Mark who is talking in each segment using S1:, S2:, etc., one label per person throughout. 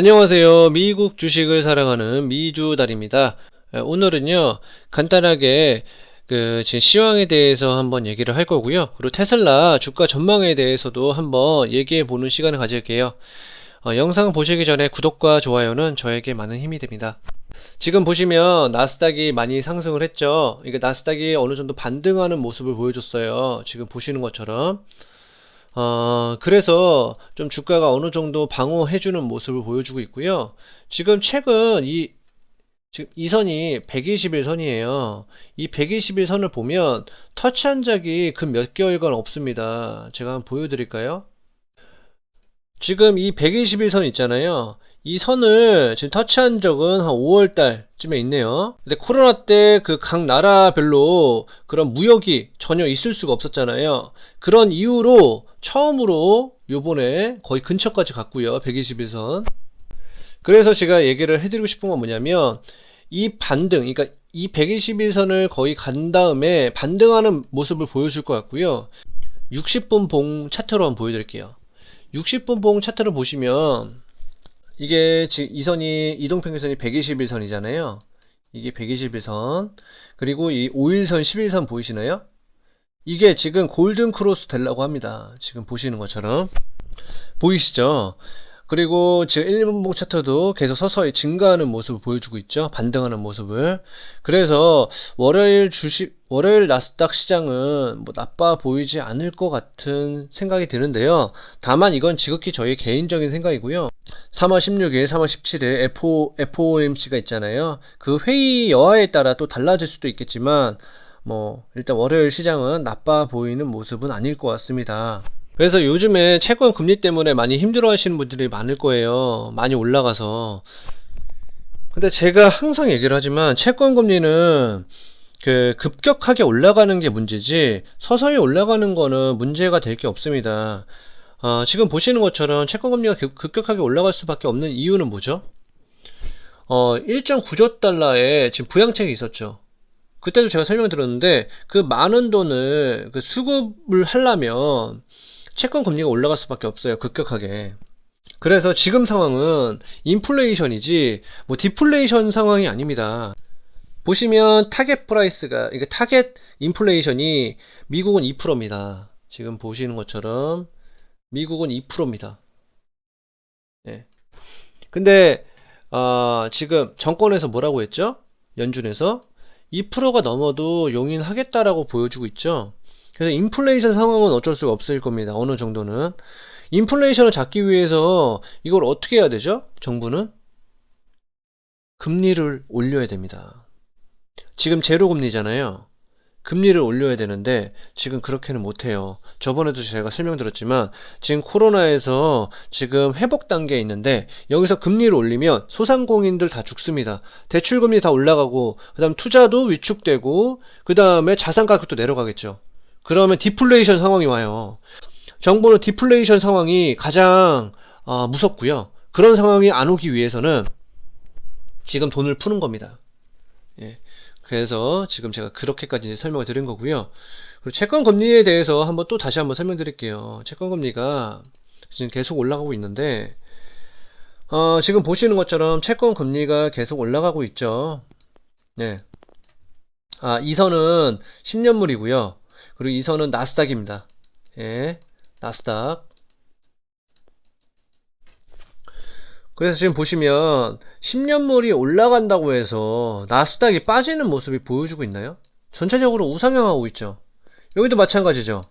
S1: 안녕하세요. 미국 주식을 사랑하는 미주달입니다. 에, 오늘은요, 간단하게 그 지금 시황에 대해서 한번 얘기를 할 거고요. 그리고 테슬라 주가 전망에 대해서도 한번 얘기해 보는 시간을 가질게요. 어, 영상 보시기 전에 구독과 좋아요는 저에게 많은 힘이 됩니다. 지금 보시면 나스닥이 많이 상승을 했죠. 이게 나스닥이 어느 정도 반등하는 모습을 보여줬어요. 지금 보시는 것처럼. 어, 그래서 좀 주가가 어느 정도 방어해주는 모습을 보여주고 있고요. 지금 최근 이, 지금 이 선이 121선이에요. 이 121선을 보면 터치한 적이 그몇 개월간 없습니다. 제가 한번 보여드릴까요? 지금 이 121선 있잖아요. 이 선을 지금 터치한 적은 한 5월 달쯤에 있네요. 근데 코로나 때 그 각 나라별로 그런 무역이 전혀 있을 수가 없었잖아요. 그런 이유로 처음으로 요번에 거의 근처까지 갔고요. 121선. 그래서 제가 얘기를 해드리고 싶은 건 뭐냐면 이 반등, 그러니까 이 121선을 거의 간 다음에 반등하는 모습을 보여줄 것 같고요. 60분 봉 차트로 한번 보여드릴게요. 60분 봉 차트를 보시면 이게 지금 이 선이 이동평균선이 121선이잖아요. 이게 121선. 그리고 이 5일선, 11선 보이시나요? 이게 지금 골든 크로스 되려고 합니다. 지금 보시는 것처럼. 보이시죠? 그리고 지금 1분봉 차트도 계속 서서히 증가하는 모습을 보여주고 있죠. 반등하는 모습을. 그래서 월요일 주식, 월요일 나스닥 시장은 뭐 나빠 보이지 않을 것 같은 생각이 드는데요. 다만 이건 지극히 저희 개인적인 생각이고요. 3월 16일, 3월 17일 FO, FOMC가 있잖아요. 그 회의 여하에 따라 또 달라질 수도 있겠지만, 뭐, 일단 월요일 시장은 나빠 보이는 모습은 아닐 것 같습니다. 그래서 요즘에 채권 금리 때문에 많이 힘들어 하시는 분들이 많을 거예요. 많이 올라가서. 근데 제가 항상 얘기를 하지만 채권 금리는 그 급격하게 올라가는 게 문제지 서서히 올라가는 거는 문제가 될 게 없습니다. 어, 지금 보시는 것처럼 채권 금리가 급- 급격하게 올라갈 수밖에 없는 이유는 뭐죠? 어, 1.9조 달러의 지금 부양책이 있었죠. 그때도 제가 설명드렸는데 그 많은 돈을 그 수급을 하려면 채권 금리가 올라갈 수밖에 없어요. 급격하게. 그래서 지금 상황은 인플레이션이지 뭐 디플레이션 상황이 아닙니다. 보시면 타겟 프라이스가 이게 타겟 인플레이션이 미국은 2%입니다. 지금 보시는 것처럼 미국은 2%입니다. 예. 근데 어, 지금 정권에서 뭐라고 했죠? 연준에서 2%가 넘어도 용인하겠다라고 보여주고 있죠. 그래서 인플레이션 상황은 어쩔 수가 없을 겁니다. 어느 정도는. 인플레이션을 잡기 위해서 이걸 어떻게 해야 되죠? 정부는 금리를 올려야 됩니다. 지금 제로 금리잖아요. 금리를 올려야 되는데 지금 그렇게는 못해요. 저번에도 제가 설명드렸지만 지금 코로나에서 지금 회복 단계에 있는데 여기서 금리를 올리면 소상공인들 다 죽습니다. 대출 금리 다 올라가고 그다음 투자도 위축되고 그다음에 자산 가격도 내려가겠죠. 그러면 디플레이션 상황이 와요. 정부는 디플레이션 상황이 가장 어, 무섭고요. 그런 상황이 안 오기 위해서는 지금 돈을 푸는 겁니다. 예. 그래서 지금 제가 그렇게까지 설명을 드린 거고요. 그리고 채권 금리에 대해서 한번 또 다시 한번 설명드릴게요. 채권 금리가 지금 계속 올라가고 있는데 어, 지금 보시는 것처럼 채권 금리가 계속 올라가고 있죠. 네. 아, 이 선은 10년물이고요. 그리고 이 선은 나스닥입니다. 예. 나스닥. 그래서 지금 보시면 10년물이 올라간다고 해서 나스닥이 빠지는 모습이 보여주고 있나요? 전체적으로 우상향하고 있죠. 여기도 마찬가지죠.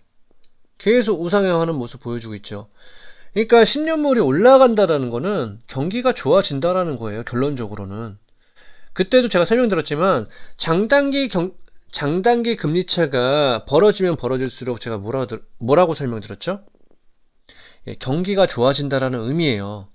S1: 계속 우상향하는 모습 보여주고 있죠. 그러니까 10년물이 올라간다라는 거는 경기가 좋아진다라는 거예요. 결론적으로는. 그때도 제가 설명드렸지만 장단기 경, 장단기 금리차가 벌어지면 벌어질수록 제가 뭐라, 뭐라고 설명드렸죠? 예, 경기가 좋아진다라는 의미예요.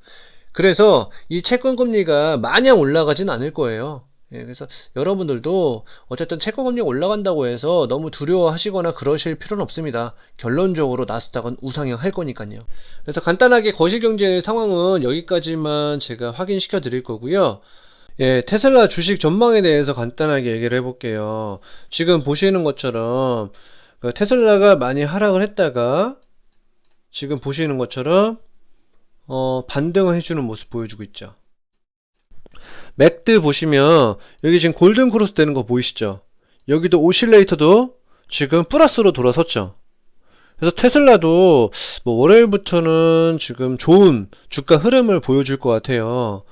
S1: 그래서 이 채권 금리가 마냥 올라가진 않을 거예요. 예, 그래서 여러분들도 어쨌든 채권 금리가 올라간다고 해서 너무 두려워하시거나 그러실 필요는 없습니다. 결론적으로 나스닥은 우상향 할 거니까요. 그래서 간단하게 거시경제 상황은 여기까지만 제가 확인시켜 드릴 거고요. 예, 테슬라 주식 전망에 대해서 간단하게 얘기를 해볼게요. 지금 보시는 것처럼 그 테슬라가 많이 하락을 했다가 지금 보시는 것처럼 어, 반등을 해주는 모습 보여주고 있죠. 맥드 보시면 여기 지금 골든 크로스 되는 거 보이시죠? 여기도 오실레이터도 지금 플러스로 돌아섰죠. 그래서 테슬라도 뭐 월요일부터는 지금 좋은 주가 흐름을 보여줄 것 같아요.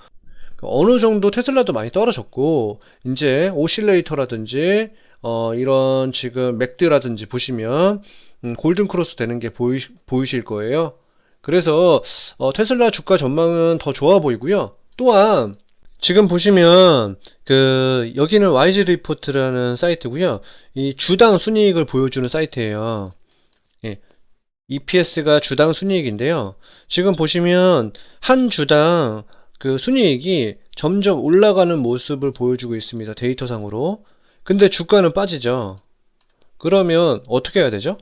S1: 어느 정도 테슬라도 많이 떨어졌고 이제 오실레이터라든지 어 이런 지금 맥드라든지 보시면 음, 골든 크로스 되는 게 보이, 보이실 거예요. 그래서 어, 테슬라 주가 전망은 더 좋아 보이고요. 또한 지금 보시면 그 여기는 YG 리포트라는 사이트고요. 이 주당 순이익을 보여주는 사이트예요. 예. EPS가 주당 순이익인데요. 지금 보시면 한 주당 그 순이익이 점점 올라가는 모습을 보여주고 있습니다. 데이터상으로. 근데 주가는 빠지죠. 그러면 어떻게 해야 되죠?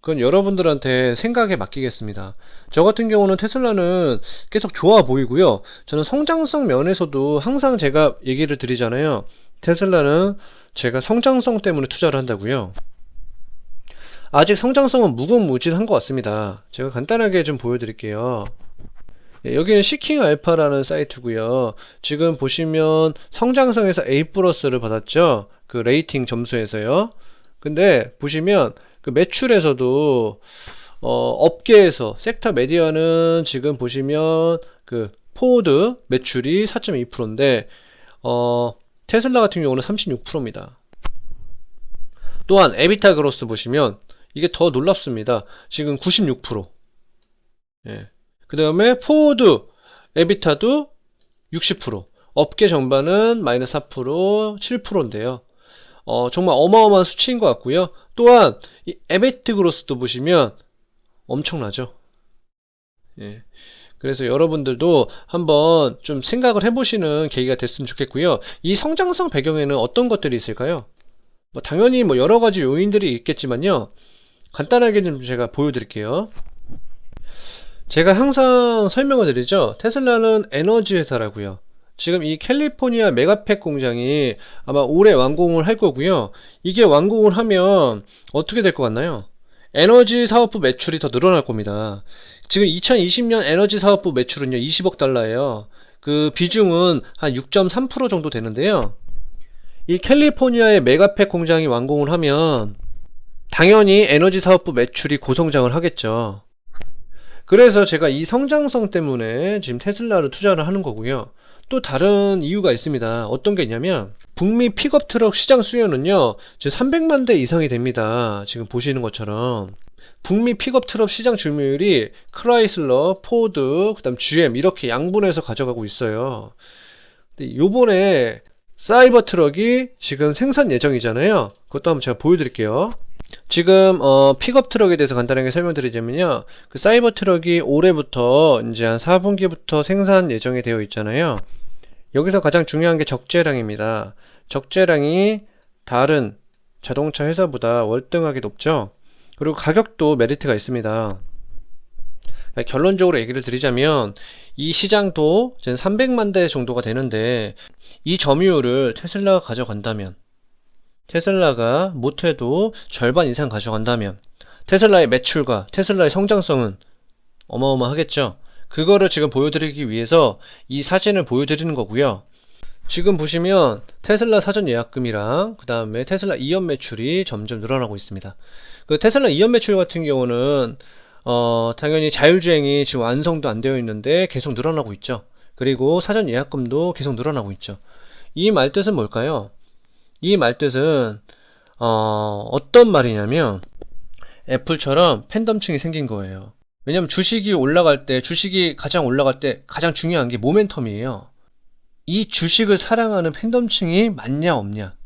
S1: 그건 여러분들한테 생각에 맡기겠습니다. 저 같은 경우는 테슬라는 계속 좋아 보이고요. 저는 성장성 면에서도 항상 제가 얘기를 드리잖아요. 테슬라는 제가 성장성 때문에 투자를 한다고요. 아직 성장성은 무궁무진한 것 같습니다. 제가 간단하게 좀 보여드릴게요. 예, 여기는 시킹 알파라는 사이트고요. 지금 보시면 성장성에서 A 플러스를 받았죠. 그 레이팅 점수에서요. 근데 보시면 그 매출에서도 어, 업계에서 섹터 메디어는 지금 보시면 그 포드 매출이 4.2%인데 어, 테슬라 같은 경우는 36%입니다. 또한 에비타 그로스 보시면 이게 더 놀랍습니다. 지금 96%. 예. 그 다음에 포드 에비타도 60%. 업계 전반은 마이너스 4%, 7%인데요. 어, 정말 어마어마한 수치인 것 같고요. 또한 이 에베트 그로스도 보시면 엄청나죠. 예. 그래서 여러분들도 한번 좀 생각을 해보시는 계기가 됐으면 좋겠고요. 이 성장성 배경에는 어떤 것들이 있을까요? 뭐 당연히 뭐 여러 가지 요인들이 있겠지만요. 간단하게 좀 제가 보여드릴게요. 제가 항상 설명을 드리죠. 테슬라는 에너지 회사라고요. 지금 이 캘리포니아 메가팩 공장이 아마 올해 완공을 할 거고요. 이게 완공을 하면 어떻게 될 것 같나요? 에너지 사업부 매출이 더 늘어날 겁니다. 지금 2020년 에너지 사업부 매출은요, 20억 달러예요. 그 비중은 한 6.3% 정도 되는데요. 이 캘리포니아의 메가팩 공장이 완공을 하면 당연히 에너지 사업부 매출이 고성장을 하겠죠. 그래서 제가 이 성장성 때문에 지금 테슬라를 투자를 하는 거고요. 또 다른 이유가 있습니다. 어떤 게 있냐면 북미 픽업 트럭 시장 수요는요. 지금 300만 대 이상이 됩니다. 지금 보시는 것처럼 북미 픽업 트럭 시장 점유율이 크라이슬러, 포드, 그다음 GM 이렇게 양분해서 가져가고 있어요. 근데 요번에 사이버 트럭이 지금 생산 예정이잖아요. 그것도 한번 제가 보여드릴게요. 지금 어, 픽업 트럭에 대해서 간단하게 설명드리자면요. 그 사이버 트럭이 올해부터 이제 한 4분기부터 생산 예정이 되어 있잖아요. 여기서 가장 중요한 게 적재량입니다. 적재량이 다른 자동차 회사보다 월등하게 높죠. 그리고 가격도 메리트가 있습니다. 결론적으로 얘기를 드리자면 이 시장도 300만 대 정도가 되는데 이 점유율을 테슬라가 가져간다면 테슬라가 못해도 절반 이상 가져간다면 테슬라의 매출과 테슬라의 성장성은 어마어마하겠죠. 그거를 지금 보여드리기 위해서 이 사진을 보여드리는 거고요. 지금 보시면 테슬라 사전 예약금이랑 그 다음에 테슬라 2연 매출이 점점 늘어나고 있습니다. 그 테슬라 2연 매출 같은 경우는 어, 당연히 자율주행이 지금 완성도 안 되어 있는데 계속 늘어나고 있죠. 그리고 사전 예약금도 계속 늘어나고 있죠. 이 말뜻은 뭘까요? 이 말뜻은 어, 어떤 말이냐면 애플처럼 팬덤층이 생긴 거예요. 왜냐면 주식이 올라갈 때, 주식이 가장 올라갈 때 가장 중요한 게 모멘텀이에요. 이 주식을 사랑하는 팬덤층이 많냐 없냐.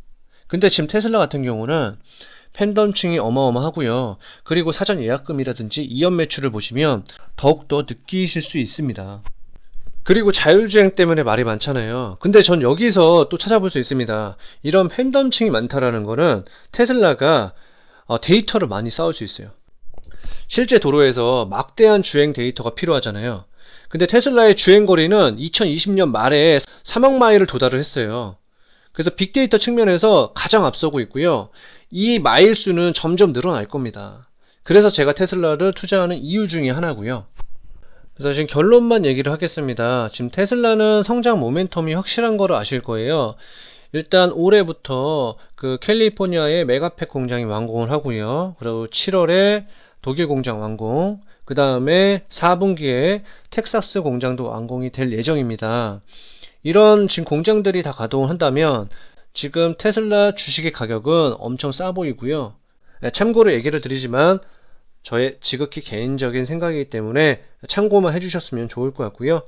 S1: 근데 지금 테슬라 같은 경우는 팬덤층이 어마어마하고요. 그리고 사전 예약금이라든지 이연 매출을 보시면 더욱더 느끼실 수 있습니다. 그리고 자율주행 때문에 말이 많잖아요. 근데 전 여기서 또 찾아볼 수 있습니다. 이런 팬덤층이 많다라는 거는 테슬라가 어, 데이터를 많이 쌓을 수 있어요. 실제 도로에서 막대한 주행 데이터가 필요하잖아요. 근데 테슬라의 주행 거리는 2020년 말에 3억 마일을 도달을 했어요. 그래서 빅데이터 측면에서 가장 앞서고 있고요. 이 마일 수는 점점 늘어날 겁니다. 그래서 제가 테슬라를 투자하는 이유 중에 하나고요. 그래서 지금 결론만 얘기를 하겠습니다. 지금 테슬라는 성장 모멘텀이 확실한 거를 아실 거예요. 일단 올해부터 그 캘리포니아의 메가팩 공장이 완공을 하고요. 그리고 7월에 독일 공장 완공, 그 다음에 4분기에 텍사스 공장도 완공이 될 예정입니다. 이런 지금 공장들이 다 가동을 한다면 지금 테슬라 주식의 가격은 엄청 싸 보이고요. 네, 참고로 얘기를 드리지만 저의 지극히 개인적인 생각이기 때문에 참고만 해주셨으면 좋을 것 같고요.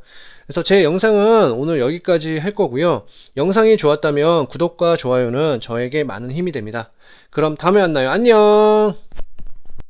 S1: 그래서 제 영상은 오늘 여기까지 할 거고요. 영상이 좋았다면 구독과 좋아요는 저에게 많은 힘이 됩니다. 그럼 다음에 만나요. 안녕!